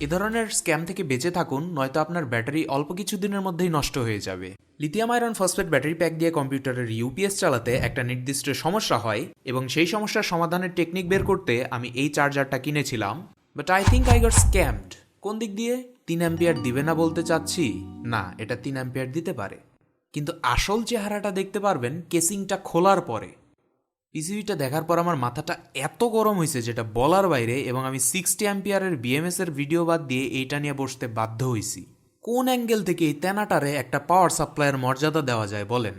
এ ধরনের স্ক্যাম থেকে বেঁচে থাকুন, নয়তো আপনার ব্যাটারি অল্প কিছু দিনের মধ্যেই নষ্ট হয়ে যাবে। Lithium iron phosphate battery pack দিয়ে কম্পিউটারের ইউপিএস চালাতে একটা নির্দিষ্ট সমস্যা হয় এবং সেই সমস্যার সমাধানের টেকনিক বের করতে আমি এই চার্জারটা কিনেছিলাম। But I think I got scammed কোন দিক দিয়ে? তিন অ্যাম্পিয়ার দিবে না বলতে চাচ্ছি? না, এটা তিন অ্যাম্পিয়ার দিতে পারে। কিন্তু আসল চেহারাটা দেখতে পারবেন, কেসিংটা খোলার পরে। পিসিবিটা দেখার পর আমার মাথাটা এত গরম হয়েছে যেটা বলার বাইরে এবং আমি সিক্সটি অ্যাম্পিয়ারের বিএমএস এর ভিডিও বাদ দিয়ে এইটা নিয়ে বসতে বাধ্য হয়েছি কোন অ্যাঙ্গেল থেকে এই তেনাটারে একটা পাওয়ার সাপ্লাইয়ের মর্যাদা দেওয়া যায় বলেন?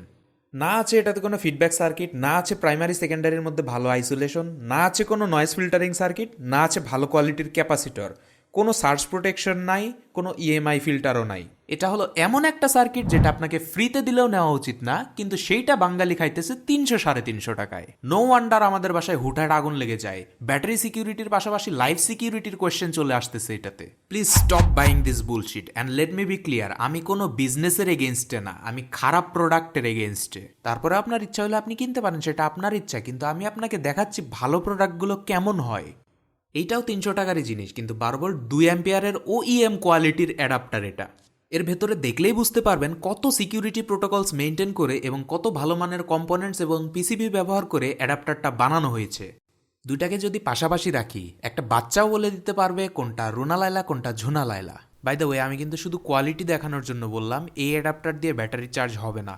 না আছে এটাতে কোনো ফিডব্যাক সার্কিট না আছে প্রাইমারি সেকেন্ডারির মধ্যে ভালো আইসোলেশন না আছে কোনো নয়েস ফিল্টারিং সার্কিট না আছে ভালো কোয়ালিটির ক্যাপাসিটর কোনো সার্চ প্রোটেকশন নাই, কোনো ইএমআই ফিল্টারও নাই। এটা হলো এমন একটা সার্কিট যেটা আপনাকে ফ্রিতে দিলেও নেওয়া উচিত না, কিন্তু সেইটা বাঙালি খাইতেছে তিনশো সাড়ে তিনশো টাকায়। নো ওয়ান্ডার আমাদের বাসায় হুটহাট আগুন লেগে যায়। ব্যাটারি সিকিউরিটির পাশাপাশি লাইফ সিকিউরিটির কোয়েশ্চেন চলে আসতেছে এটাতে। Please stop buying this bullshit and let me be clear আমি কোনো বিজনেসের এগেনস্টে না, আমি খারাপ প্রোডাক্টের এগেনস্টে তারপরে আপনার ইচ্ছা হলে আপনি কিনতে পারেন, সেটা আপনার ইচ্ছা, কিন্তু আমি আপনাকে দেখাচ্ছি ভালো প্রোডাক্টগুলো কেমন হয়। এইটাও তিনশো টাকারই জিনিস, কিন্তু বারবার দুই অ্যাম্পিয়ারের ও ইএম কোয়ালিটির অ্যাডাপ্টার এটা। এর ভেতরে দেখলেই বুঝতে পারবেন কত সিকিউরিটি প্রোটোকলস মেনটেন করে এবং কত ভালো মানের কম্পোনেন্টস এবং পিসিবি ব্যবহার করে অ্যাডাপ্টারটা বানানো হয়েছে। দুইটাকে যদি পাশাপাশি রাখি, একটা বাচ্চাও বলে দিতে পারবে কোনটা রুনা লাইলা কোনটা Jhuna Laila by the way আমি কিন্তু শুধু কোয়ালিটি দেখানোর জন্য বললাম, এই অ্যাডাপ্টার দিয়ে ব্যাটারি চার্জ হবে না।